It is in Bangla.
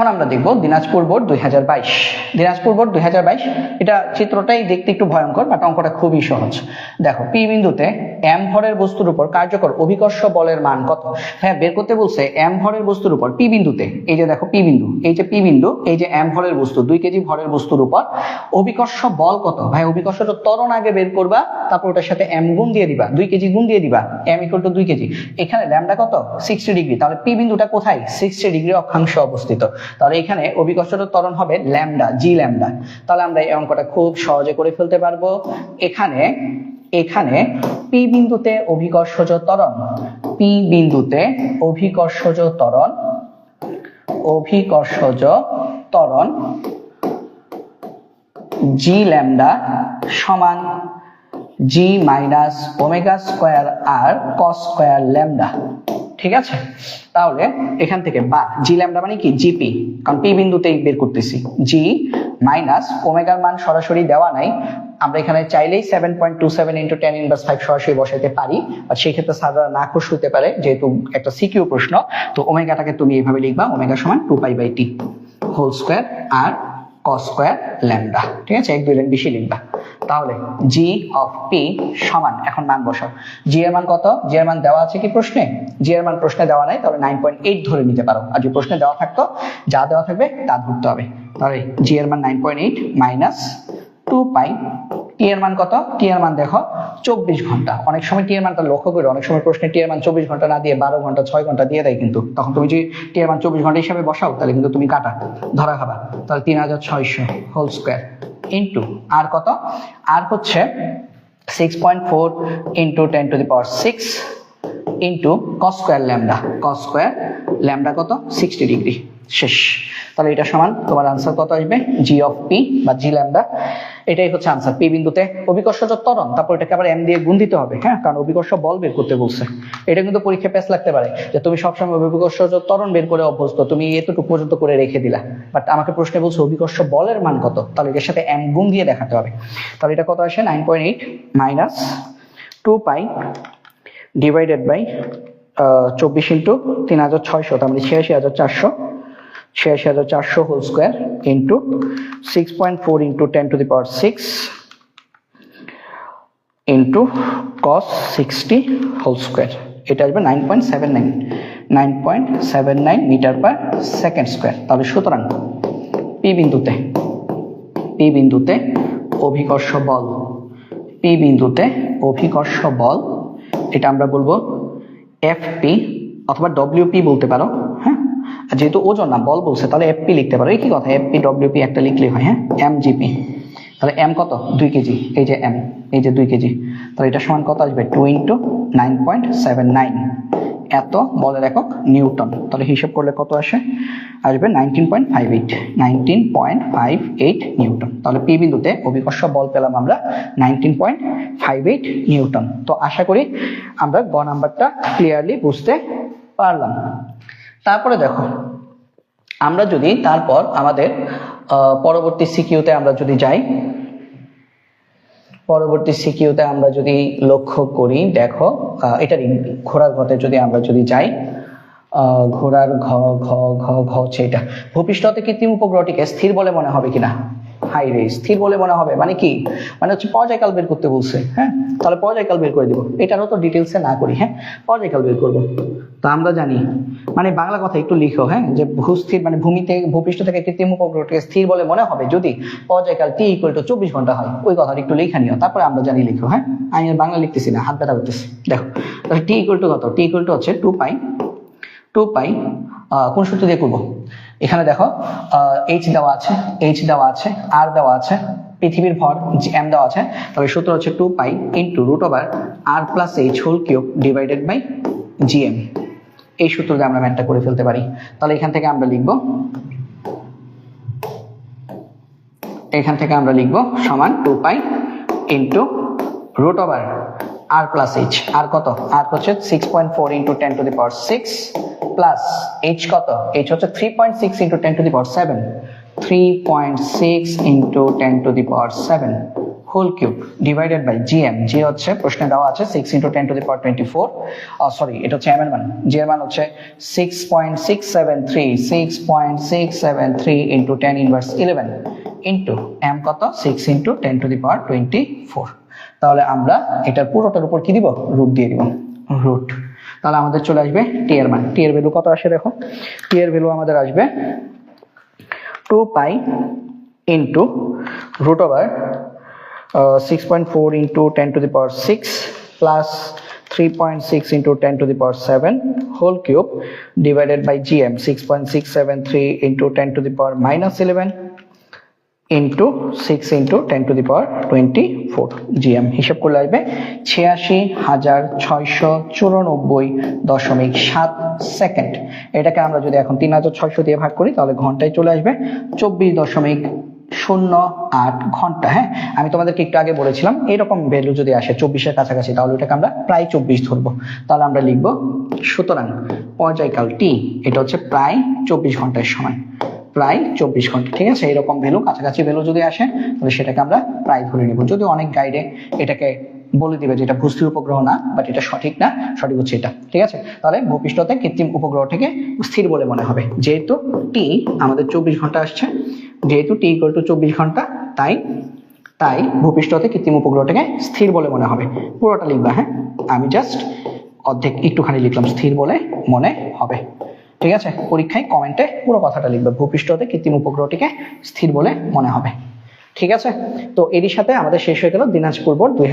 এখন আমরা দেখব দিনাজপুর বোর্ড দুই হাজার বাইশ। দিনাজপুর বোর্ড দুই হাজার বাইশ, এটা চিত্রটাই দেখতে একটু ভয়ঙ্কর, বাট অঙ্কটা খুবই সহজ। দেখো, পি বিন্দুতে এম ভরের বস্তুর উপর কার্যকর অভিকর্ষ বলের মান কত? হ্যাঁ বের করতে বলছে এম ভরের বস্তুর উপর, পি বিন্দুতে। এই যে দেখো, পি বিন্দু, এই যে পি বিন্দু, এই যে এম ভরের বস্তু, দুই কেজি ভরের বস্তুর উপর অভিকর্ষ বল কত? ভাই, অভিকর্ষটা ত্বরণ আগে বের করবা, তারপর ওটার সাথে এম গুণ দিয়ে দিবা, দুই কেজি গুণ দিয়ে দিবা, এম ইকুয়াল টু দুই কেজি। এখানে ল্যামডা কত? সিক্সটি ডিগ্রি তাহলে পি বিন্দুটা কোথায়? সিক্সটি ডিগ্রি অক্ষাংশে অবস্থিত। তাহলে এখানে অভিকর্ষটা ত্বরণ হবে ল্যামডা, জি ল্যামডা। তাহলে আমরা এই অঙ্কটা খুব সহজে করে ফেলতে পারব। এখানে এখানে পি বিন্দুতে অভিকর্ষজ ত্বরণ, পি বিন্দুতে অভিকর্ষজ ত্বরণ অভিকর্ষজ ত্বরণ, জি ল্যামডা সমান জি মাইনাস ওমেগা স্কোয়ার আর কস স্কোয়ার ল্যামডা। ঠিক আছে? তাহলে এখান থেকে বা জি ল্যামডা মানে কি? জিপি কারণ পি বিন্দুতেই বের করতেছি। জি মাইনাস ওমেগার মান সরাসরি দেওয়া নাই। আমরা এখানে চাইলেই seven point two seven into ten inverse five সরাসরি বসাইতে পারি আর সেই ক্ষেত্রে স্যাররা না খুশ হতে পারে, যেহেতু একটা সিকিউ প্রশ্ন, তো ওমেগাটাকে তুমি এইভাবে লিখবা, ওমেগা সমান two pi by T whole square R cos square lambda ঠিক আছে? এক দুই লাইন বেশি লিখবা। তাহলে জি অফ পি সমান, এখন মান বসাও। জি এর মান কত? জি এর মান দেওয়া আছে কি প্রশ্নে? জি এর মান প্রশ্নে দেওয়া নাই, তাহলে নাইন পয়েন্ট এইট ধরে নিতে পারো। আর যদি প্রশ্নে দেওয়া থাকতো, যা দেওয়া থাকবে, তা ধরতে হবে। তাহলে জি এর মান nine point eight minus two pi T এর মান কত? টি এর মান দেখো, চব্বিশ ঘণ্টা। অনেক সময় টি এর মানটা লক্ষ্য করে, অনেক সময় প্রশ্নে টি এর মান চব্বিশ ঘণ্টা না দিয়ে বারো ঘণ্টা, ছয় ঘণ্টা দিয়ে দেয় কিন্তু। তখন তুমি যদি টি এর মান চব্বিশ ঘণ্টা হিসাবে বসাও, তাহলে কিন্তু তুমি কাটা। ধরা খাবা। তাহলে তিন হাজার ছয়শো হোল স্কোয়ার ইন্টু আর কত? আর হচ্ছে six point four into ten to the power six into cos square lambda cos square lambda কত? সিক্সটি ডিগ্রি শেষ। তাহলে এটা সমান, তোমার আনসার কত আসবে? জি অফ পি বা জি ল্যামডা এটাই হচ্ছে আনসার পি বিন্দুতে অভিকর্ষজ ত্বরণ, তারপর এটাকে আবার এম দিয়ে গুণ দিতে হবে হ্যাঁ? কারণ অভিকর্ষ বল বের করতে বলছে। এটা কিন্তু পরীক্ষা পেস লাগতে পারে, যে তুমি সবসময় অভিকর্ষজ ত্বরণ বের করে অভ্যস্ত, তুমি এতটুকু পর্যন্ত করে রেখে দিলা। বাট আমাকে প্রশ্নে বলছে অভিকর্ষ বলের মান কত? তাহলে এর সাথে এম গুণ দিয়ে দেখাতে হবে। তাহলে এটা কত আসে? Nine point eight minus two pi divided by চব্বিশ ইন্টু তিন হাজার ছয়শো, তার মানে ছিয়াশি হাজার চারশো। ছিয়াশি হাজার চারশো whole square into six point four into ten to the power six into cos sixty whole square এটা আসবে nine point seven nine nine point seven nine metre per second square তাহলে সুতরাং পি বিন্দুতে পি বিন্দুতে অভিকর্ষ বল পি বিন্দুতে অভিকর্ষ বল, এটা আমরা বলব এফ পি অথবা ডব্লিউ পি বলতে পারো। যেহেতু ওজন না, বল বলছে, তাহলে এফ পি লিখতে পারো। কি কথা? এফ পি ডব্লিউ পি একটা লিখলে হয় হ্যাঁ? এম জিপি তাহলে এম কত? দুই কেজি। এই যে এম এই যে দুই কেজি। তাহলে এটা সমান কত আসবে? Two into nine point seven nine এত, বলের একক নিউটন। তাহলে হিসেব করলে কত আসে? আসবে nineteen point five eight nineteen point five eight newton. তাহলে পি বিন্দুতে অভিকর্ষ বল পেলাম আমরা nineteen point five eight newton. তো আশা করি আমরা গ নাম্বারটা ক্লিয়ারলি বুঝতে পারলাম। তারপরে দেখো, আমরা যদি তারপর আমাদের পরবর্তী সিকিউতে আমরা যদি যাই, পরবর্তী সিকিউতে আমরা যদি লক্ষ্য করি, দেখো এটার ঘোড়ার ঘতে যদি আমরা যদি যাই ঘোড়ার ঘ ঘ ঘ ঘ হচ্ছে এটা। ভূপৃষ্ঠতে কৃত্রিম উপগ্রহটিকে স্থির বলে মনে হবে কিনা? হাই রে স্থির বলে মনে হবে। মানে কি? মানে হচ্ছে পর্যায়কাল বের করতে বলছে হ্যাঁ? তাহলে পর্যায়কাল বের করে দিব। এটারও তো ডিটেলসে না করি হ্যাঁ? পর্যায়কাল বের করব। তো আমরা জানি মানে বাংলা কথা একটু লিখো হ্যাঁ? যে ভূস্থির মানে ভূমিতে, ভূপৃষ্ঠ থেকে কৃত্রিম উপগ্রহটিকে স্থির বলে মনে হবে যদি পর্যায়কাল টি ইকুয়াল টু চব্বিশ ঘণ্টা হয়। ওই কথাটা একটু লেখা নিও। তারপরে আমরা জানি লিখো হ্যাঁ? আমি বাংলা লিখতেছি না, হাত ব্যথা করতেছি। দেখো, তাহলে টি ইকুয়াল টু কত? টি ইকুয়াল টু হচ্ছে টু পাই টু পাই কোন সূত্র দিয়ে করব। এখানে দেখো এইচ দেওয়া আছে এইচ দেওয়া আছে আর দেওয়া আছে, পৃথিবীর ভর এম দেওয়া আছে। তবে সূত্র হচ্ছে two pi into root over R plus H whole cube divided by GM এই সূত্র দিয়ে আমরা ম্যানটা করে ফেলতে পারি। তাহলে এখান থেকে আমরা লিখব, এখান থেকে আমরা লিখব সমান two pi into root over R plus H R কত? আর হচ্ছে six point four into ten to the power six plus H কত? এইচ হচ্ছে three point six into ten to the power seven three point six into ten to the power seven whole cube divided by GM G হচ্ছে, প্রশ্নে দেওয়া আছে six into ten to the power twenty four sorry এটা হচ্ছে এম এর মান। জি এর মান হচ্ছে six point six seven three six point six seven three into ten inverse eleven into M কত? Six into ten to the power twenty four তাহলে আমরা এটার পুরোটার উপর কি দিব? রুট দিয়ে দিব। রুট তাহলে আমাদের চলে আসবে টি এর মান। টি এর ভ্যালু কত আসে দেখো? টি এর ভ্যালু আমাদের আসবে two pi into root over six point four into ten to the power six plus three point six into ten to the power seven whole cube divided by GM six point six seven three into ten to the power minus eleven into six into ten to the power twenty four GM হিসাব করলে আসবে ছিয়াশি হাজার ছয়শো চুরানব্বই দশমিক সাত সেকেন্ড। এটাকে আমরা যদি এখন তিন হাজার ছয়শো দিয়ে ভাগ করি, তাহলে ঘন্টায় চলে আসবে চব্বিশ দশমিক শূন্য আট ঘণ্টা। হ্যাঁ আমি তোমাদেরকে একটু আগে বলেছিলাম, এরকম ভ্যালু যদি আসে চব্বিশের কাছাকাছি, তাহলে ওটাকে আমরা প্রায় চব্বিশ ধরবো। তাহলে আমরা লিখব, সুতরাং পর্যায়কাল টি এটা হচ্ছে প্রায় চব্বিশ ঘণ্টার সমান। প্রায় চব্বিশ ঘণ্টা, ঠিক আছে? এরকম ভ্যালু, কাছাকাছি ভ্যালু যদি আসে, তাহলে সেটাকে আমরা প্রায় ধরে নিব। যদি অনেক গাইডে এটাকে বলে দিবে যে এটা ভূস্থির উপগ্রহ না বাট এটা সঠিক না, সঠিক হচ্ছে এটা, ঠিক আছে? তাহলে ভূপৃষ্ঠতে কৃত্রিম উপগ্রহটিকে স্থির বলে মনে হবে। যেহেতু টি আমাদের চব্বিশ ঘণ্টা আসছে, যেহেতু টি ইকুয়াল টু চব্বিশ ঘণ্টা, তাই তাই ভূপৃষ্ঠতে কৃত্রিম উপগ্রহটাকে স্থির বলে মনে হবে। পুরোটা লিখবা হ্যাঁ? আমি জাস্ট অর্ধেক একটুখানি লিখলাম, স্থির বলে মনে হবে। ঠিক আছে? পরীক্ষায় কমেন্টে পুরো কথাটা লিখবে। ভূপৃষ্ঠতে কৃত্রিম উপগ্রহটিকে স্থির বলে মনে হবে। ঠিক আছে? তো এরই সাথে আমাদের শেষ হয়ে গেল দিনাজপুর বোর্ড দুই